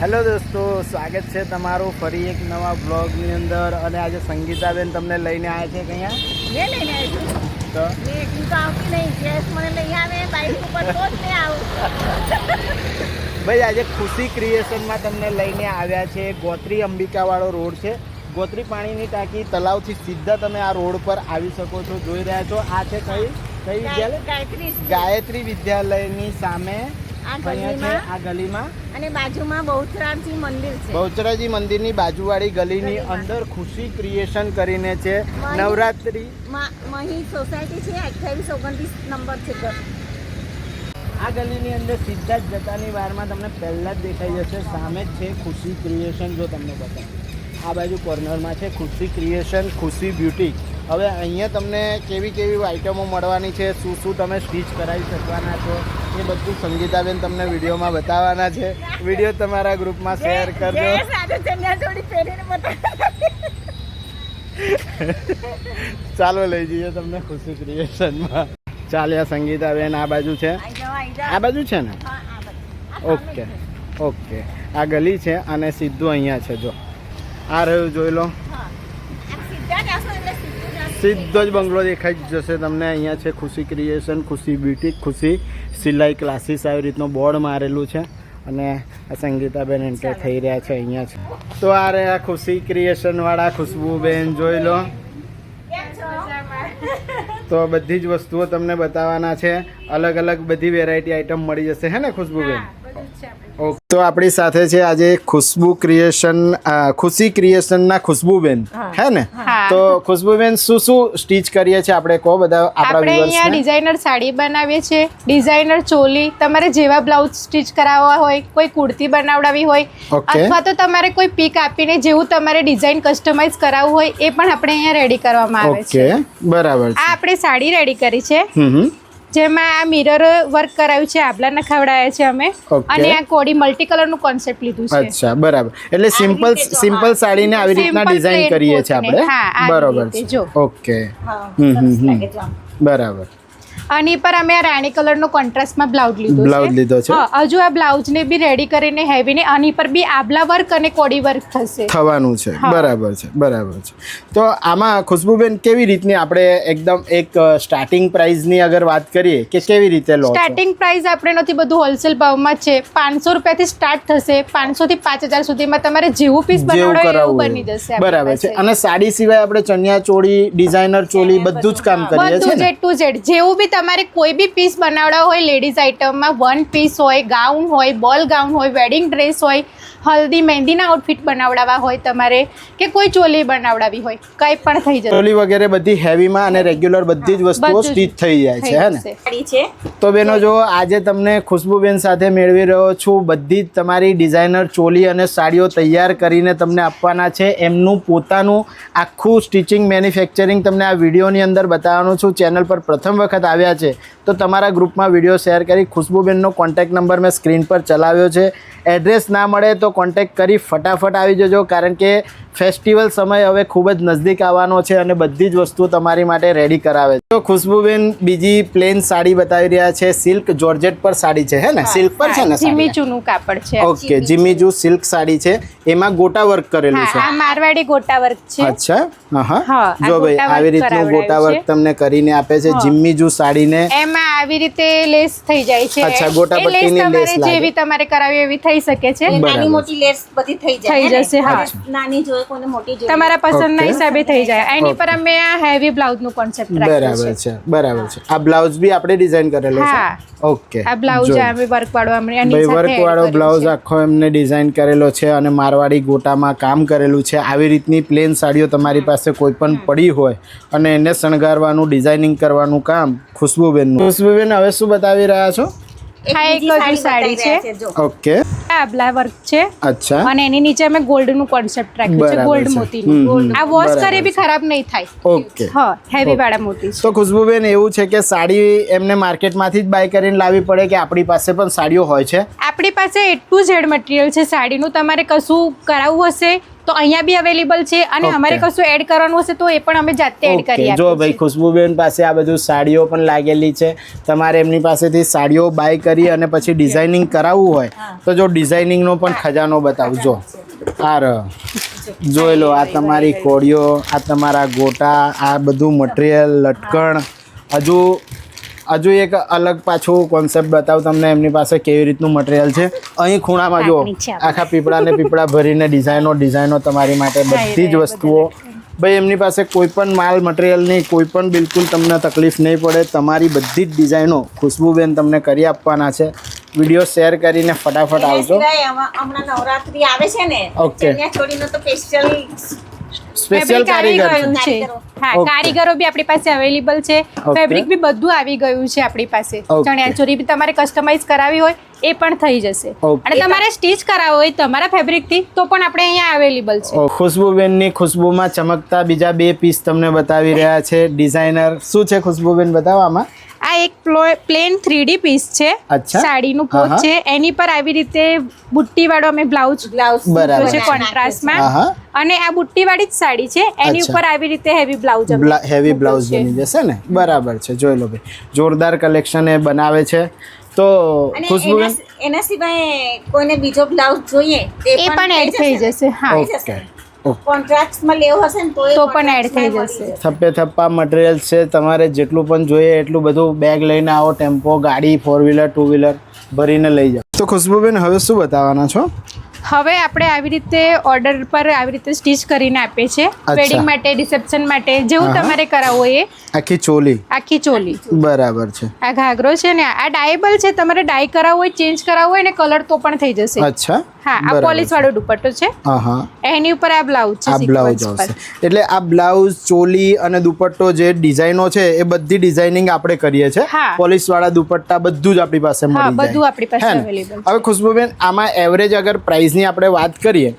Hello દોસ્તો સ્વાગત છે તમારું ફરી એક નવા બ્લોગની અંદર. અને આજે સંગીતાબેન તમને લઈને આવ્યા છે કયા મેં લઈને આવી છું. તો? મેં તો આવતી નહીં. ગેસ મને લઈ આવે બાઈક ઉપર તો જ મેં આવું. ભાઈ આજે ખુશી ક્રિએશનમાં તમને લઈને આવ્યા છે. ગોત્રી અંબિકાવાળો રોડ છે. ગોત્રી પાણીની ટાંકી તલાવથી સીધા તમે આ રોડ પર આવી શકો છો. જોઈ રહ્યા છો આ છે કઈ? કઈ વિદ્યાલય? ગાયત્રી વિદ્યાલયની સામે આ ગલીમાં અને બાજુમાં બહુચરાજી મંદિર છે. બહુચરાજી મંદિરની બાજુવાળી ગલીની અંદર ખુશી ક્રિએશન કરીને છે. નવરાત્રી. મહી સોસાયટી છે અઠ્યાવીસ ઓગણત્રીસ નંબર છે આ ગલીની અંદર સીધા જ જતાની વારમાં તમને પહેલાં જ દેખાઈ જશે સામે જ છે ખુશી ક્રિએશન જો તમને બતાવું. આ બાજુ કોર્નરમાં છે ખુશી ક્રિએશન ખુશી બ્યુટી હવે અહીંયા તમને કેવી કેવી આઇટમો મળવાની છે શું શું તમે સ્ટીચ કરાવી શકવાના છો? એ બધું સંગીતાબેન તમને વિડીયોમાં બતાવવાના છે. વીડિયો તમારા ગ્રુપમાં શેર કરજો. ચાલો લઈ જઈએ તમને ખુશી ક્રિએશનમાં. ચાલ્યા સંગીતાબેન આ બાજુ છે. આ બાજુ છે ને? Okay okay. આ ગલી છે અને સીધું અહીંયા છે જો. આ રહ્યું જોઈ લો. સીધો જ બંગલો દેખાઈ જશે તમને. અહીંયા છે ખુશી ક્રિએશન ખુશી બ્યુટી ખુશી સિલાઈ ક્લાસીસ આવી રીતનું બોર્ડ મારેલું છે અને આ સંગીતાબેન એન્ટર થઈ રહ્યા છે અહીંયા છે. તો આ રહ્યા ખુશી ક્રિએશનવાળા ખુશ્બુબેન જોઈ લો. તો બધી જ વસ્તુઓ તમને બતાવવાના છે. અલગ અલગ બધી વેરાયટી આઈટમ મળી જશે હે ને ખુશ્બુબેન? તો આપણી સાથે છે આજે ખુશ્બુ ક્રિએશન ખુશી ક્રિએશનના ખુશ્બુબેન. હે. ને. તો ખુશ્બુબેન શું શું સ્ટીચ કરીએ છીએ આપણે? કહો બધા આપણા આપણે અહીંયા ડિઝાઇનર સાડી બનાવીએ છીએ. ડિઝાઇનર ચોલી તમારે જેવા બ્લાઉઝ સ્ટીચ કરાવવા હોય કોઈ કુર્તી બનાવડાવી હોય અથવા તો તમારે કોઈ પીક આપીને જેવું તમારે ડિઝાઇન કસ્ટમાઇઝ કરાવવું હોય એ પણ આપણે અહીંયા રેડી કરવામાં આવે છે. ઓકે બરાબર આ આપણે સાડી રેડી કરી છે. જેમાં આ મિરર વર્ક કરાવ્યું છે આભલા નખાવડાયા છે અમે. અને આ કોડી મલ્ટી કલરનું કોન્સેપ્ટ લીધું છે. અચ્છા બરાબર. એટલે સિમ્પલ સિમ્પલ સાડીને આવી રીતના ડિઝાઇન કરીએ છીએ આપણે. બરોબર છે. જો. ઓકે હમ, હમ. બરાબર. આની પર અમે આ રાણી કલરનો કોન્ટ્રાસ્ટમાં બ્લાઉઝ લીધો બ્લાઉઝ લીધો છે. હજુ આ બ્લાઉઝને બી રેડી કરીને હેવી ને આની પર બી આબલા વર્ક અને કોડી વર્ક થશે. થવાનું છે. બરાબર છે બરાબર છે. તો આમાં ખુશ્બુબેન કેવી રીતની આપણે એકદમ એક સ્ટાર્ટિંગ પ્રાઇઝની અગર વાત કરીએ કે કેવી રીતે લો સ્ટાર્ટિંગ પ્રાઇસ આપણે નથી બધું હોલસેલ ભાવમાં છે. પાંચસો રૂપિયાથી સ્ટાર્ટ થશે. પાંચસો થી પાંચ હજાર સુધીમાં તમારે જેવું પીસ બનાવડો એવું બની જશે બરાબર છે. અને સાડી સિવાય આપણે ચણિયા ચોળી ડિઝાઇનર ચોળી બધું જ કામ કરીએ છીએ બધું ને? જેડ ટુ જેડ જેવું બી તમારે કોઈ બી પીસ બનાવડા હોય લેડીઝ આઇટમમાં વન પીસ હોય ગાઉન હોય બોલ ગાઉન હોય વેડિંગ ડ્રેસ હોય હલ્દી મહેંદીના આઉટફિટ બનાવડાવવા હોય તમારે કે કોઈ ચોલી બનાવડાવી હોય કંઈ પણ થઈ જાય ચોલી વગેરે બધી હેવીમાં અને રેગ્યુલર બધી જ વસ્તુઓ સ્ટીચ થઈ જાય છે હે ને? તો બેનો જો આજે તમને ખુશ્બુબેન સાથે મેળવી રહ્યો છું બધી જ તમારી ડિઝાઇનર ચોલી અને સાડીઓ તૈયાર કરીને તમને આપવાના છે. એમનું પોતાનું આખું સ્ટિચિંગ મેન્યુફેક્ચરિંગ તમને આ વિડીયોની અંદર બતાવવાનું છું. ચેનલ પર પ્રથમ વખત આવ્યા છે તો તમારા ગ્રુપમાં વીડિયો શેર કરી ખુશ્બુબેનનો કોન્ટેક્ટ નંબર મેં સ્ક્રીન પર ચલાવ્યો છે. એડ્રેસ ના મળે તો કોન્ટેક્ટ કરી ફટાફટ આવી જજો કારણ કે ફેસ્ટિવલ સમય હવે ખૂબ જ નજદીક આવવાનો છે અને બધી જ વસ્તુ તમારી માટે રેડી કરાવે છે. તો ખુશ્બુબેન બીજી પ્લેન સાડી બતાવી રહ્યા છે સિલ્ક જોર્જેટ પર સાડી છે હે ને? સિલ્ક પર છે ને સાડી? જીમીચુનું કાપડ છે. ઓકે જીમીજુ સિલ્ક સાડી છે. એમાં ગોટા વર્ક કરેલું છે. આ મારવાડી ગોટા વર્ક છે. અચ્છા હા જો ભાઈ આવી રીતનું ગોટા વર્ક તમને કરીને આપે છે. જીમીજુ સાડીને. એમાં આવી રીતે લેસ થઈ જાય છે. અચ્છા, ગોટા પટ્ટીની લેસ લાગે. જેવી તમારે કરાવી એવી થઈ શકે છે. નાની મોટી લેસ બધી થઈ જાય થઈ જશે, હા. નાની જોઈએ કોને મોટી જોઈએ તમારા પસંદના હિસાબે થઈ જાય. એની પર અમે આ હેવી બ્લાઉઝનું કોન્સેપ્ટ રાખ્યું બરાબર છે બરાબર છે. આ બ્લાઉઝ બી આપણે ડિઝાઇન કરેલો છે? ઓકે આ બ્લાઉઝ. અમે વર્ક વાળો અમે એની સાથે વર્ક વાળો બ્લાઉઝ આખો એમને ડિઝાઇન કરેલો છે અને મારવાડી ગોટામાં કામ કરેલું છે. આવી રીતની પ્લેન સાડીઓ તમારી પાસે કોઈ પણ પડી હોય અને એને શણગારવાનું ડિઝાઇનિંગ કરવાનું કામ ખુશ્બુબેનનું. ખુશ્બુબેન હવે શું બતાવી રહ્યા છો? હા, એક બીજી સાડી છે. ઓકે. આ બ્લા વર્ક છે. અચ્છા. અને એની નીચે અમે ગોલ્ડનું કોન્સેપ્ટ રાખ્યું છે ગોલ્ડ હમ. આ વોશ કરે બી ખરાબ નહીં થાય. ઓકે. હા હેવી. વાળા મોતી તો ખુશ્બુબેન એવું છે કે સાડી એમને માર્કેટમાંથી જ બાય કરીને લાવવી પડે કે આપણી પાસે પણ સાડીઓ હોય છે? આપણી પાસે એટલું ઝેડ મટીરિયલ છે. સાડીનું તમારે કશું કરાવવું હશે? તો અહીંયા બી અવેલેબલ છે અને અમારે કશું એડ કરવાનું હશે તો એ પણ અમે જાતે એડ કરી જો ભાઈ ખુશ્બુબેન પાસે આ બધું સાડીઓ પણ લાગેલી છે તમારે એમની પાસેથી સાડીઓ બાય કરી અને પછી ડિઝાઇનિંગ કરાવવું હોય તો જો ડિઝાઇનિંગનો પણ ખજાનો બતાવજો આ. જોઈ લો આ તમારી કોળીઓ આ તમારા ગોટા આ બધું મટીરિયલ લટકણ હજુ હજુ એક અલગ પાછું કોન્સેપ્ટ બતાવું તમને એમની પાસે કેવી રીતનું મટીરિયલ છે. અહીં ખૂણામાં જો આખા પીપળા ને પીપળા ભરીને ડિઝાઇનો ડિઝાઇનો તમારી માટે બધી જ વસ્તુઓ. ભાઈ એમની પાસે કોઈ પણ માલ મટીરિયલની કોઈ પણ બિલકુલ તમને તકલીફ નહીં પડે. તમારી બધી જ ડિઝાઇનો ખુશ્બુબેન તમને કરી આપવાના છે. વીડિયો શેર કરીને ફટાફટ આવજો. હમણાં- નવરાત્રી આવે છે ને ઓકે ચણિયા તો સ્પેશિયલ સ્પેશિયલ આવી કારીગર ગયું. છે. હા કારીગરો બી આપણી પાસે અવેલેબલ છે. ફેબ્રિક બી બધું આવી ગયું છે આપણી પાસે. ચણિયાચોરી ચોરી બી તમારે કસ્ટમાઇઝ કરાવી હોય એ પણ થઈ જશે. અને તમારે સ્ટીચ કરાવવો હોય તમારા ફેબ્રિકથી તો પણ આપણે અહીંયા અવેલેબલ છે. ઓ, ખુશ્બુબેનની ખુશ્બુમાં ચમકતા બીજા બે પીસ તમને બતાવી રહ્યા છે. ડિઝાઇનર શું છે ખુશ્બુબેન? બતાવવામાં આ એક પ્લેન થ્રીડી પીસ છે. સાડીનું. પોત છે. એની પર આવી રીતે બુટ્ટી વાળો અમે બ્લાઉઝ બ્લાઉઝ બરાબર. છે. કોન્ટ્રાસ્ટમાં. અને આ બુટ્ટી વાળી જ સાડી છે. એની ઉપર આવી રીતે હેવી બ્લાઉઝ હેવી બ્લાઉઝ બની જશે ને? બરાબર છે. જોઈ લો ભાઈ. જોરદાર કલેક્શન એ બનાવે છે. તો ખુશ્બુબેન એના સિવાય કોઈને બીજો બ્લાઉઝ જોઈએ એ પણ એડ થઈ જશે હા. ઓકે ઓકે કોન્ટ્રાક્ટમાં લેવો હશે ને તો તો પણ એડ થઈ જશે. થપ્પે થપ્પા મટીરિયલ છે તમારે જેટલું પણ જોઈએ એટલું બધું બેગ લઈને આવો ટેમ્પો ગાડી ફોર વ્હીલર ટુ વ્હીલર ભરીને લઈ જાઓ. તો ખુશ્બુબેન હવે શું બતાવવાના છો? હવે આપણે આવી રીતે ઓર્ડર પર આવી રીતે સ્ટીચ કરીને આપીએ છીએ. વેડિંગ માટે રિસેપ્શન માટે જેવું. તમારે કરાવવું હોય એ. આખી ચોલી. આખી ચોલી. બરાબર છે. આ ઘાઘરો છે ને આ ડાયેબલ છે તમારે ડાય કરાવવું હોય ચેન્જ કરાવવું હોય ને કલર તો પણ થઈ જશે. અચ્છા. હા આ પોલિશ વાળો દુપટ્ટો છે. હા હા. એની ઉપર આ બ્લાઉઝ છે આ બ્લાઉઝ આવશે. એટલે આ બ્લાઉઝ ચોલી અને દુપટ્ટો જે ડિઝાઇનો છે એ બધી ડિઝાઇનિંગ આપણે કરીએ છીએ. પોલિશ વાળા દુપટ્ટા બધું જ આપણી પાસે મળી જાય. બધું આપણી પાસે અવેલેબલ હવે ખુશ્બુબેન આમાં એવરેજ અગર પ્રાઇસની આપણે વાત કરીએ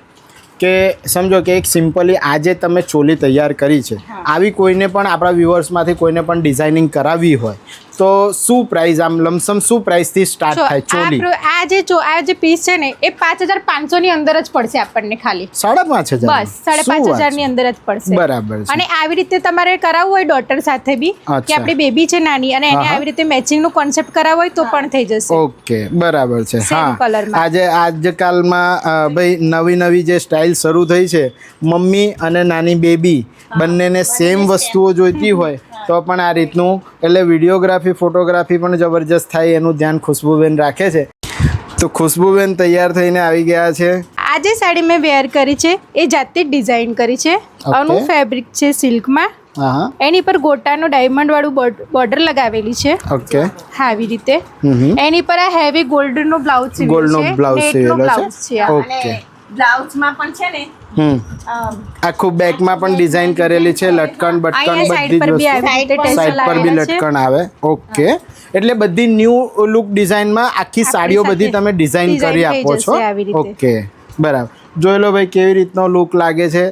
કે સમજો કે એક સિમ્પલી આજે તમે ચોલી તૈયાર કરી છે. આવી કોઈને પણ આપણા વ્યુઅર્સમાંથી કોઈને પણ ડિઝાઇનિંગ કરાવવી હોય તો શું પ્રાઇસ આમ લમસમ શું પ્રાઇસથી સ્ટાર્ટ થાય? આ ચોલી આ જે જો આ જે પીસ છે ને એ પાંચ હજાર પાંચસો ની અંદર જ પડશે આપણને ખાલી. સાડા પાંચ હજાર બસ સાડા પાંચ હજારની અંદર જ પડશે. બરાબર છે. અને આવી રીતે તમારે કરાવવું હોય ડોટર સાથે બી કે આપણી બેબી છે નાની અને એને. આવી રીતે મેચિંગનું કોન્સેપ્ટ કરાવવું હોય તો પણ થઈ જશે. ઓકે બરાબર છે. હા. આજે આજકાલમાં ભાઈ નવી નવી જે સ્ટાઇલ શરૂ થઈ છે મમ્મી અને નાની બેબી બંનેને સેમ વસ્તુઓ જોઈતી હોય તો પણ આ રીતનું એટલે વિડીયોગ્રાફી ફોટોગ્રાફી પણ જબરજસ્ત થાય એનું ધ્યાન ખુશ્બુબેન રાખે છે. તો ખુશ્બુબેન તૈયાર થઈને આવી ગયા છે. આ જે સાડી મેં વેર કરી છે એ જાતે જ ડિઝાઇન કરી છે. આનું ફેબ્રિક છે સિલ્કમાં એની પર ગોટાનું ડાયમંડ વાળું બોર્ડર લગાવેલી છે. ઓકે હા આવી રીતે એની પર આ હેવી ગોલ્ડ નો બ્લાઉઝ સીવેલો ગોલ્ડનો છે. બ્લાઉઝ છે? ઓકે અને બ્લાઉઝમાં પણ છે ને આખું બેકમાં પણ ડિઝાઇન કરેલી છે લટકણ બટકણ બધી સાઈડ પર જ વસ્તુ. સાઈડ પર બી લટકણ આવે. ઓકે એટલે બધી ન્યૂ લુક ડિઝાઇનમાં આખી સાડીઓ બધી તમે ડિઝાઇન કરી આપો છો. ઓકે બરાબર. જોઈ લો ભાઈ કેવી રીતનો લુક લાગે છે.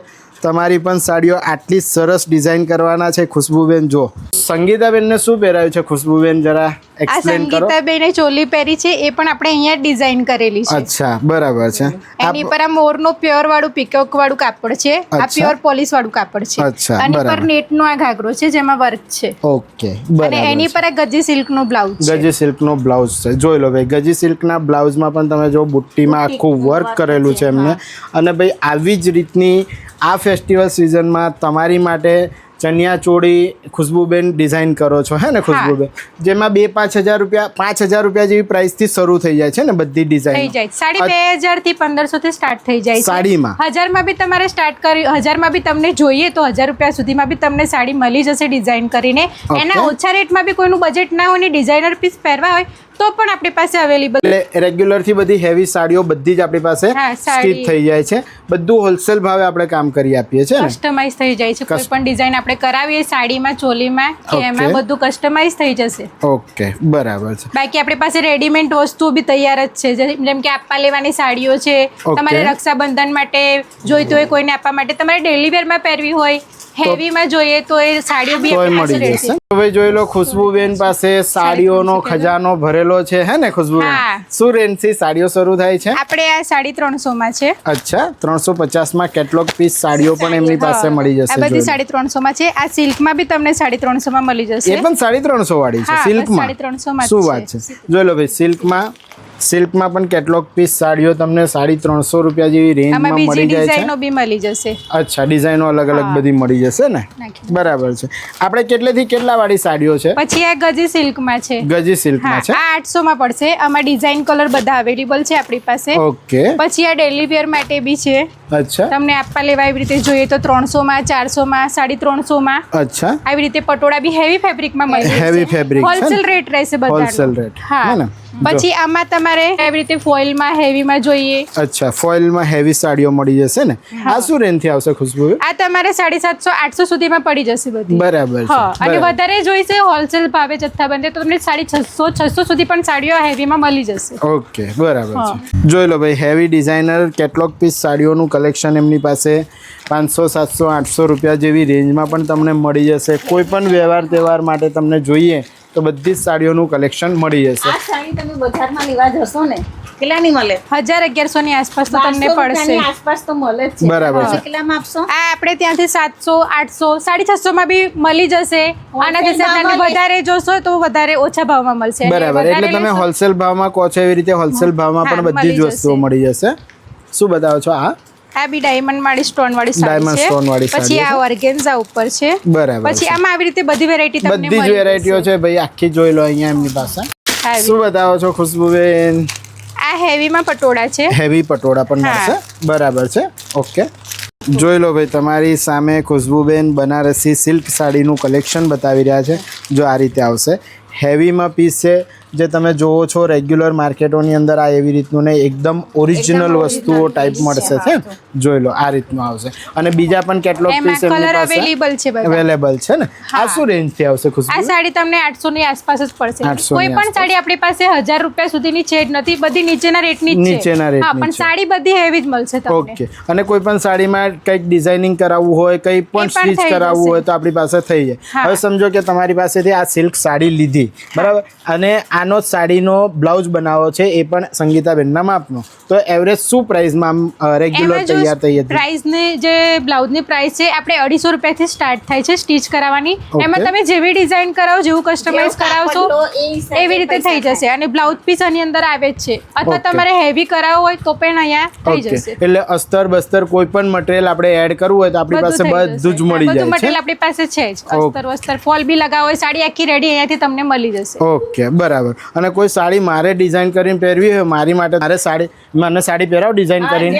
તમારી પણ સાડીઓ આટલી સરસ ડિઝાઇન કરવાના છે ખુશ્બુબેન. જો. સંગીતાબેનને શું પહેરાયું છે ખુશ્બુબેન જરા? આ એક્સપ્લેન કરો. સંગીતાબેને ચોલી પહેરી છે એ પણ આપણે અહીંયા ડિઝાઇન કરેલી છે. અચ્છા બરાબર છે. એની પર આ મોરનો પ્યોર વાળું પીકોક વાળું કાપડ છે આ અચ્છા. પ્યોર પોલિશ વાળું કાપડ છે. અચ્છા, અને બરાબર. પર નેટનો આ ઘાઘરો છે જેમાં વર્ક છે. ઓકે અને બરાબર એની છે. પર આ ગજી સિલ્કનું બ્લાઉઝ છે. ગજી સિલ્કનો બ્લાઉઝ છે. જોઈ લો ભાઈ ગજી સિલ્કના બ્લાઉઝમાં પણ તમે જો બુટ્ટીમાં આખું વર્ક કરેલું છે એમને. અને ભાઈ આવી જ રીતની આ ફેસ્ટિવલ સિઝનમાં તમારી માટે ચણિયા ચોળી ખુશ્બુબેન ડિઝાઇન કરો છો હે ને ખુશ્બુબેન? જેમાં બે પાંચ હજાર રૂપિયા પાંચ હજાર રૂપિયા જેવી પ્રાઇસથી શરૂ થઈ જાય છે ને બધી ડિઝાઇન થઈ જાય. સાડી બે હજારથી પંદરસો થી સ્ટાર્ટ થઈ જાય સાડીમાં? હજારમાં બી તમારે સ્ટાર્ટ કરી હજારમાં બી તમને જોઈએ તો હજાર રૂપિયા સુધીમાં બી તમને સાડી મળી જશે ડિઝાઇન કરીને. એના ઓછા રેટમાં બી કોઈનું બજેટ ના હોય ને ડિઝાઇનર પીસ પહેરવા હોય તો પણ આપણી પાસે અવેલેબલ એટલે રેગ્યુલરથી બધી હેવી સાડીઓ બધી જ આપણી પાસે. સ્ટીચ થઈ જાય છે. બધું હોલસેલ ભાવે આપણે કામ કરી આપીએ છીએ કસ્ટમાઇઝ થઈ જાય છે. કોઈ પણ ડિઝાઇન આપણે કરાવીએ સાડીમાં ચોલીમાં કે એમાં બધું કસ્ટમાઇઝ થઈ જશે. ઓકે બરાબર છે. બાકી આપણી પાસે રેડીમેડ વસ્તુઓ બી તૈયાર જ છે. જેમ કે આપવા લેવાની સાડીઓ છે તમારે રક્ષાબંધન માટે જોઈતું હોય કોઈને આપવા માટે તમારે ડેલી વેરમાં પહેરવી હોય હેવીમાં જોઈએ તો એ સાડીઓ બી મળી જશે. હવે જોઈ લો ખુશ્બુબેન પાસે સાડીઓનો ખજાનો ભરેલો યલો છે હે ને ખુશ્બુ. શું રેન્જથી સાડીઓ શરૂ થાય છે? આપણે આ સાડી ત્રણસોમાં છે. અચ્છા ત્રણસો પચાસમાં કેટલોક પીસ સાડીઓ પણ એમની પાસે મળી આ જશે બધી સાડી ત્રણસો માં છે. આ સિલ્કમાં બી તમને સાડી ત્રણસો માં મળી એ જશે પણ સાડી ત્રણસો વાળી છે સિલ્કમાં સાડી ત્રણસો માં શું વાત છે? જોઈ લો ભાઈ સિલ્કમાં સિલ્કમાં પણ કેટલોક પીસ સાડીઓ તમને સાડી ત્રણસો રૂપિયા જેવી રેન્જમાં મળી જાય છે. બી મળી જશે. અચ્છા ડિઝાઇનો અલગ અલગ બધી મળી જશે ને? બરાબર છે. આપણે કેટલેથી કેટલા વાળી સાડીઓ છે? પછી આ ગજી સિલ્કમાં છે. ગજી સિલ્કમાં છે? આ આઠસો માં પડશે. આમાં ડિઝાઇન કલર બધા અવેલેબલ છે આપણી પાસે. ઓકે. પછી આ ડેલી વેર માટે બી છે. અચ્છા. તમને આપવા લેવા એવી રીતે જોઈએ તો ત્રણસો માં ચારસો માં સાડી ત્રણસો માં અચ્છા. આવી રીતે પટોળા બી હેવી ફેબ્રિક મળી જશે. Heavy fabric હોલસેલ રેટ રહેશે બધા હોલસેલ રેટ હા. પછી આમાં તમારે એવી રીતે ફોઇલમાં હેવી હેવીમાં જોઈએ. અચ્છા ફોઇલમાં હેવી સાડીઓ મળી જશે ને? આ શું રેન્જથી આવશે ખુશ્બુ? આ તમારે સાડી સાતસો આઠસો સુધીમાં પડી જશે બધી. બરાબર અને વધારે જોઈશે હોલસેલ ભાવે જથ્થાબંધ તો તમને સાડી છસો છસો સુધી પણ સાડીઓ હેવી માં મળી જશે. ઓકે બરાબર છે. જોઈ લો ભાઈ હેવી ડિઝાઇનર કેટલોગ પીસ સાડીઓનું કલેક્શન એમની પાસે પાંચસો સાતસો આઠસો રૂપિયા જેવી રેન્જમાં પણ તમને મળી જશે. કોઈ પણ વ્યવહાર તહેવાર માટે તમને જોઈએ તો બધી જ સાડીઓનું કલેક્શન મળી જશે. આ સાડી તમે બજારમાં લેવા જશો ને? કેટલાની મળે? હજાર અગિયારસો ની આસપાસ તો તમને પડશે. આસપાસ તો મળે જ છે. બરાબર છે. તમે કેટલામાં આપશો? આ આપણે ત્યાંથી સાતસો આઠસો સાડી છસો માં બી મળી જશે. આનાથી ભાવમાં વધારે જોશો તો વધારે ઓછા ભાવમાં મળશે. બરાબર. એટલે તમે હોલસેલ ભાવમાં કહો છો એવી રીતે હોલસેલ ભાવમાં પણ બધી જ વસ્તુઓ મળી જશે. શું બતાવો છો આ? આ બી ડાયમંડ વાળી સ્ટોન વાળી સાડી છે. સ્ટોન વાળી પછી આ ઓર્ગેન્ઝા ઉપર છે. બરાબર પછી. આમાં આવી રીતે બધી વેરાયટી તમને બધી જ વેરાયટીઓ છે. ભાઈ આખી જોઈ લો અહીંયા એમની પાસે. શું બતાવો છો ખુશ્બુબેન? આ હેવીમાં પટોળા છે. હેવી પટોળા પણ. મળશે. બરાબર છે. ઓકે જોઈ લો ભાઈ તમારી સામે ખુશ્બુબેન બનારસી સિલ્ક સાડીનું કલેક્શન બતાવી રહ્યા છે. જો આ રીતે આવશે. હેવીમાં પીસ છે. જે તમે જોવો છો રેગ્યુલર માર્કેટોની અંદર આ એવી રીતનું ને એકદમ ઓરિજિનલ વસ્તુઓ ટાઈપ મળશે છે જોઈ લો આ રીતનું આવશે. અને બીજા પણ કેટલોક પીસ એમની પાસે અવેલેબલ છે અવેલેબલ છે ને? આ શું રેન્જથી આવશે આ સાડી તમને આઠસો ની આસપાસ જ પડશે. 800 કોઈ પણ સાડી આપણી પાસે હજાર રૂપિયા સુધીની છે જ નથી બધી નીચેના રેટની જ છે. નીચેના રેટની હા પણ સાડી બધી હેવી જ મળશે તમને. ઓકે. અને કોઈ પણ સાડીમાં કંઈક ડિઝાઇનિંગ કરાવવું હોય કંઈ પણ સ્ટીચ કરાવવું હોય તો આપણી પાસે થઈ જાય. હવે સમજો કે તમારી પાસેથી આ સિલ્ક સાડી લીધી બરાબર? અને આનો સાડીનો બ્લાઉઝ બનાવો છે એ પણ સંગીતાબેનના માપનો. તો એવરેજ શું પ્રાઇસમાં રેગ્યુલર તૈયાર થઈ હતી? ને જે બ્લાઉઝની પ્રાઇસ છે આપણે અઢીસો રૂપિયાથી સ્ટાર્ટ થાય છે સ્ટીચ કરાવવાની. એમાં તમે જેવી ડિઝાઇન કરાવો જેવું કસ્ટમાઇઝ કરાવશો એવી રીતે થઈ જશે. અને બ્લાઉઝ પીસ આની અંદર આવે જ છે. અથવા તમારે હેવી કરાવવો હોય તો પણ અહીંયા થઈ જશે. એટલે અસ્તર બસ્તર કોઈ પણ મટીરિયલ આપણે એડ કરવું હોય તો આપણી પાસે બધું જ. મળી બધું જાય મટીરિયલ છે આપણી પાસે છે જ. અસ્તર વસ્તર ફોલ બી લગાવો હોય સાડી આખી રેડી અહીંયાથી તમને મળી જશે. ઓકે બરાબર. અને કોઈ સાડી મારે ડિઝાઇન કરીને પહેરવી હોય મારી માટે મારે સાડી મને સાડી પહેરાવ ડિઝાઇન કરીને.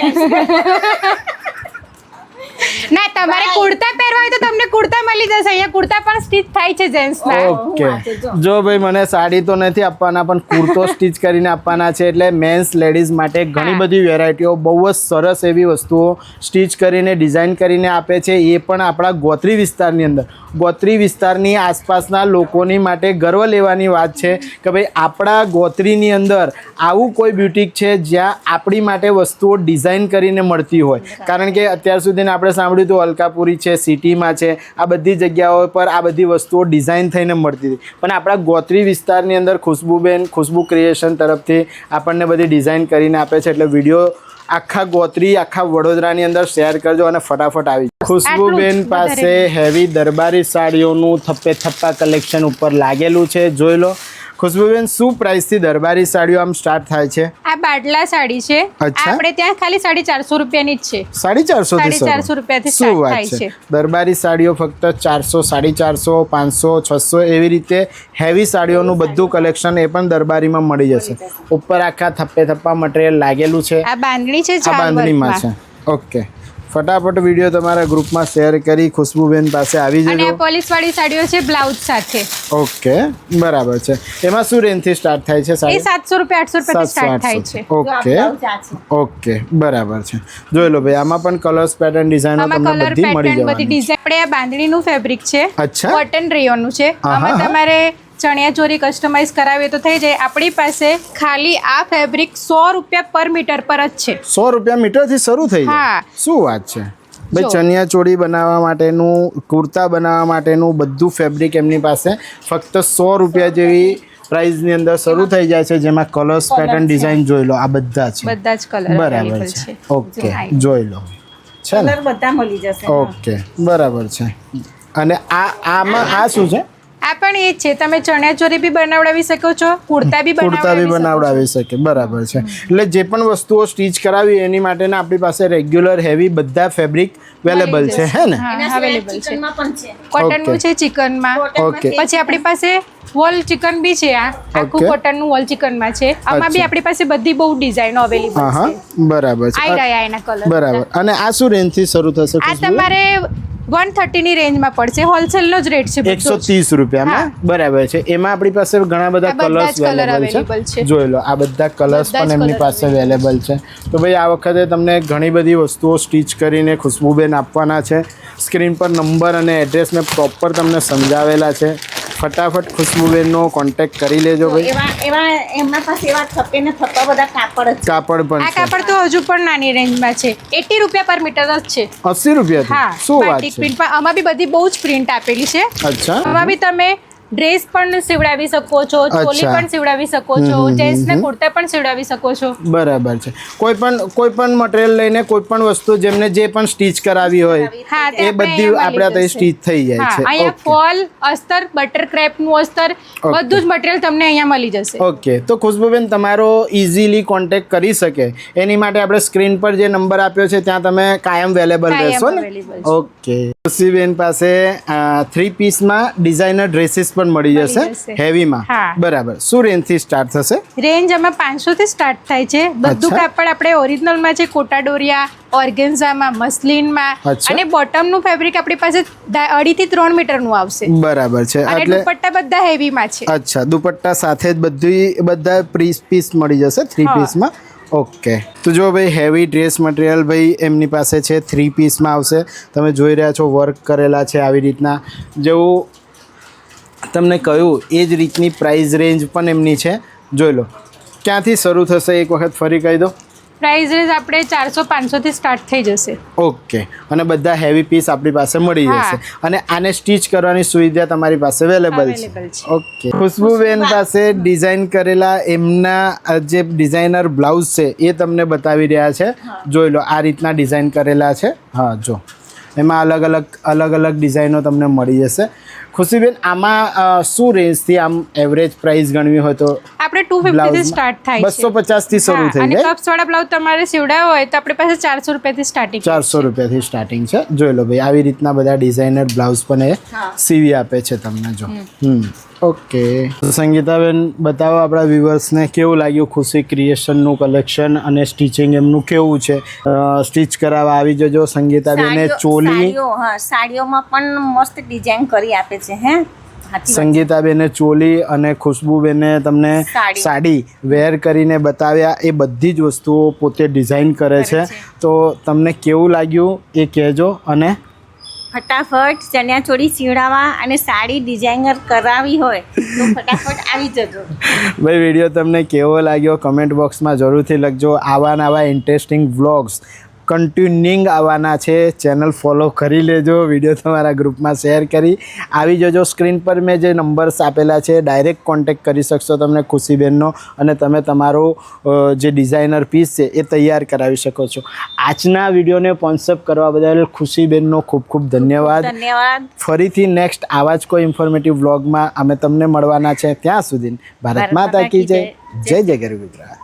ના તમારે કુર્તા પહેરવા હોય તો તમને કુર્તા મળી જશે. અહીંયા કુર્તા પણ સ્ટીચ થાય છે જેન્ટ્સના ઓકે જો. ભાઈ મને સાડી તો નથી આપવાના પણ કુર્તો સ્ટીચ કરીને આપવાના છે એટલે મેન્સ લેડીઝ માટે ઘણી બધી વેરાયટીઓ બહુ જ સરસ એવી વસ્તુઓ સ્ટીચ કરીને ડિઝાઇન કરીને આપે છે. એ પણ આપણા ગોત્રી વિસ્તારની અંદર. ગોત્રી વિસ્તારની આસપાસના લોકોની માટે ગર્વ લેવાની વાત છે કે ભાઈ આપણા ગોત્રીની અંદર આવું કોઈ બ્યુટિક છે જ્યાં આપણી માટે વસ્તુઓ ડિઝાઇન કરીને મળતી હોય. કારણ કે અત્યાર સુધીને આપણે સાંભળ્યું હતું અલકાપુરી છે, સિટીમાં છે, આ બધી જગ્યાઓ પર આ બધી વસ્તુઓ ડિઝાઇન થઈને મળતી હતી. પણ આપણા ગોત્રી વિસ્તારની અંદર ખુશ્બુબેન, ખુશ્બુ ક્રિએશન તરફથી આપણને બધી ડિઝાઇન કરીને આપે છે. એટલે વીડિયો આખા ગોત્રી આખા વડોદરાની અંદર શેર કરજો અને ફટાફટ આવી. ખુશ્બુબેન પાસે હેવી દરબારી સાડીઓનું થપ્પે થપ્પા કલેક્શન ઉપર લાગેલું છે. જોઈ લો. ખુશ્બુબેન શું પ્રાઇસથી દરબારી સાડીઓ આમ સ્ટાર્ટ થાય છે? આ બાટલા સાડી છે. આપણે ત્યાં ખાલી સાડી ચારસો રૂપિયાની જ છે. સાડી ચારસો થી ચારસો રૂપિયાથી શું વાત છે. દરબારી સાડીઓ ફક્ત ચારસો સાડી ચારસો પાંચસો છસો એવી રીતે હેવી સાડીઓનું બધું કલેક્શન એ પણ દરબારીમાં મળી જશે. ઉપર આખા થપ્પે થપ્પા મટીરિયલ લાગેલું છે. આ બાંધણી છે આ બાંધણીમાં છે. ઓકે ફટાફટ વીડિયો તમારા ગ્રુપમાં શેર કરી ખુશ્બુબેન પાસે આવી જજો અને પોલીસ વાળી સાડીઓ છે બ્લાઉઝ સાથે. ઓકે બરાબર છે. એમાં શું રેન્જથી સ્ટાર્ટ થાય છે સાડી? સાતસો રૂપિયા આઠસો રૂપિયા સ્ટાર્ટ થાય છે. ઓકે. ઓકે બરાબર છે. જોઈ લો ભાઈ આમાં પણ કલર્સ પેટર્ન ડિઝાઇનો તમને કલર બધી મળી જવાની ડિઝાઇન આપણે આ બાંધણીનું ફેબ્રિક છે અચ્છા. કોટન રેયોનનું છે. આમાં તમારે ચણિયા ચોરી કસ્ટમાઇઝ કરાવીએ તો થઈ જાય. આપણી પાસે ખાલી આ ફેબ્રિક સો રૂપિયા પર મીટર પર જ છે. સો રૂપિયા મીટરથી શરૂ થઈ જાય. હા. શું વાત છે? ભાઈ. ચણિયા ચોળી બનાવવા માટેનું કુર્તા બનાવવા માટેનું બધું ફેબ્રિક એમની પાસે ફક્ત સો રૂપિયા જેવી પ્રાઇઝની અંદર શરૂ થઈ જાય છે જેમાં કલર્સ પેટર્ન ડિઝાઇન જોઈ લો. આ બધા છે. બધા જ કલર બરાબર છે. છે. ઓકે જોઈ લો. છે ને? બધા મળી જશે ઓકે બરાબર છે. અને આ આમાં આ શું છે? આ પણ એ છે. તમે ચણિયાચોળી બી બનાવડાવી શકો છો કુર્તા બી કુર્તા બી બનાવડાવી શકે બરાબર છે. એટલે જે પણ વસ્તુઓ સ્ટીચ કરાવી એની માટેના આપણી પાસે રેગ્યુલર હેવી બધા ફેબ્રિક અવેલેબલ છે. હે ને? અવેલેબલ છે. કોટનનું છે. ચિકનમાં. ઓકે પછી આપણી પાસે વોલ ચિકન બી છે આ. આખું. કોટનનું વોલ ચિકનમાં છે. આમાં બી આપણી પાસે બધી બહુ ડિઝાઇનો અવેલેબલ છે હા. બરાબર આઈ છે રહ્યા એના કલર બરાબર. અને આ શું રેન્જથી શરૂ થશે આ તમારે વન થર્ટીની રેન્જમાં પડશે. હોલસેલનો જ રેટ છે એકસો ત્રીસ રૂપિયામાં. બરાબર છે. એમાં આપણી પાસે ઘણા બધા કલર્સ અવેલેબલ છે. જોઈ લો આ બધા કલર્સ પણ એમની પાસે અવેલેબલ છે. તો ભાઈ આ વખતે તમને ઘણી બધી વસ્તુઓ સ્ટીચ કરીને ખુશ્બુબેન આપવાના છે. સ્ક્રીન પર નંબર અને એડ્રેસને પ્રોપર તમને સમજાવેલા છે. ફટાફટ ખુશ્બુબેનનો કોન્ટેક્ટ કરી લેજો ભાઈ. એવા એવા એમના પાસે એવા થપ્પે ને થપ્પા બધા કાપડ જ કાપડ પણ આ કાપડ તો હજુ પણ નાની રેન્જમાં છે. એટી રૂપિયા પર મીટર જ છે. અસી રૂપિયા હા શું વાત છે? આમાં બી બધી બહુ જ પ્રિન્ટ આપેલી છે. અચ્છા. આમાં બી તમે ડ્રેસ પણ સીવડાવી શકો છો ચોલી પણ સીવડાવી શકો છો જેન્ટ્સને કુર્તા પણ સીવડાવી શકો છો. બરાબર છે. કોઈ પણ કોઈ પણ મટીરિયલ લઈને કોઈ પણ વસ્તુ જેમને જે પણ સ્ટીચ કરાવી હોય એ બધી આપણે ત્યાં સ્ટીચ થઈ જાય છે. અહીંયા ફોલ અસ્તર બટર ક્રેપનું અસ્તર બધું જ મટીરિયલ તમને અહીંયા મળી જશે. ઓકે તો ખુશ્બુબેન તમારો ઇઝીલી કોન્ટેક્ટ કરી શકે. એની માટે આપણે સ્ક્રીન પર જે નંબર આપ્યો છે ત્યાં તમે કાયમ અવેલેબલ રહેશો ને? ઓકે ખુશીબેન પાસે થ્રી પીસમાં ડિઝાઇનર ડ્રેસીસ પણ મળી જશે. હેવીમાં. બરાબર. શું રેન્જથી સ્ટાર્ટ થશે? રેન્જ અમે પાંચસો થી સ્ટાર્ટ થાય છે. બધું. કાપડ આપણે ઓરિજિનલમાં છે કોટાડોરિયા ઓર્ગેન્ઝામાં મસલિનમાં. અને બોટમનું ફેબ્રિક આપણી પાસે અઢી અઢીથી ત્રણ મીટરનું આવશે. બરાબર છે. અને દુપટ્ટા બધા હેવીમાં છે. અચ્છા. દુપટ્ટા સાથે જ બધી બધા પ્રીસ પીસ મળી જશે? થ્રી પીસમાં ઓકે તો જો ભાઈ હેવી ડ્રેસ મટીરિયલ ભાઈ એમની પાસે છે થ્રી પીસમાં આવશે. તમે જોઈ રહ્યા છો વર્ક કરેલા છે આવી રીતના. જેવું તમને કહ્યું એ જ રીતની પ્રાઇસ રેન્જ પણ એમની છે. જોઈ લો. ક્યાંથી શરૂ થશે એક વખત ફરી કહી દો. પ્રાઇસ રેન્જ આપણે ચારસો પાંચસોથી સ્ટાર્ટ થઈ જશે. ઓકે. અને બધા હેવી પીસ આપણી પાસે મળી જશે. અને આને સ્ટીચ કરવાની સુવિધા તમારી પાસે અવેલેબલ છે. છે. ઓકે. ખુશ્બુબેન પાસે ડિઝાઇન કરેલા એમના જે ડિઝાઇનર બ્લાઉઝ છે એ તમને બતાવી રહ્યા છે. જોઈ લો આ રીતના ડિઝાઇન કરેલા છે. હા જો. એમાં અલગ અલગ અલગ અલગ ડિઝાઇનો તમને મળી જશે. ખુશીબેન આમાં શું રેન્જથી આમ એવરેજ પ્રાઇસ ગણવી હોય તો આપણે ટુ ફિફ્ટીથી સ્ટાર્ટ થાય છે. બસો પચાસથી શરૂ થઈ અને જાય. કપ્સ વાળા બ્લાઉઝ તમારે સીવડાવવા હોય તો આપણી પાસે ચારસો રૂપિયાથી સ્ટાર્ટિંગ ચારસો રૂપિયાથી સ્ટાર્ટિંગ છે. જોઈ લો ભાઈ આવી રીતના બધા ડિઝાઇનર બ્લાઉઝ પણ એ સીવી આપે છે તમને જો. હમ. ઓકે. સંગીતાબેન બતાવો આપણા વ્યુઅર્સને કેવું લાગ્યું ખુશી ક્રિએશનનું કલેક્શન અને સ્ટિચિંગ એમનું કેવું છે? સ્ટિચ કરાવવા આવી જજો સંગીતાબેને ચોલી. હા સાડીઓમાં પણ મસ્ત ડિઝાઇન કરી આપે છે હે? સંગીતાબેને ચોલી અને ખુશ્બુબેને તમને સાડી. વેર કરીને બતાવ્યા. એ બધી જ વસ્તુઓ પોતે ડિઝાઇન કરે છે. છે. તો તમને કેવું લાગ્યું એ કહેજો અને ફટાફટ ચણિયાચોળી સીવડાવવા અને સાડી ડિઝાઇનર કરાવી હોય તો ફટાફટ આવી જજો. ભાઈ વીડિયો તમને કેવો લાગ્યો? કમેન્ટ બોક્સમાં જરૂરથી લખજો આવા નવા ઇન્ટરેસ્ટિંગ વ્લોગ્સ કન્ટિન્યુઇંગ આવવાના છે. ચેનલ ફોલો કરી લેજો. વીડિયો તમારા ગ્રુપમાં શેર કરી. આવી જજો સ્ક્રીન પર મેં જે નંબર્સ આપેલા છે ડાયરેક્ટ કોન્ટેક્ટ કરી શકશો તમને ખુશીબેનનો અને તમે તમારો જે ડિઝાઇનર પીસ છે એ તૈયાર કરાવી શકો છો. આજના વિડીયોને કોન્સેપ્ટ કરવા બદલ ખુશીબેનનો ખૂબ ખૂબ ધન્યવાદ. ધન્યવાદ. ફરીથી નેક્સ્ટ આવા જ કોઈ ઇન્ફોર્મેટિવ વ્લોગમાં અમે તમને મળવાના છે. ત્યાં સુધી ભારત માતા કી જય. જય જય ગરવી ગુજરાત.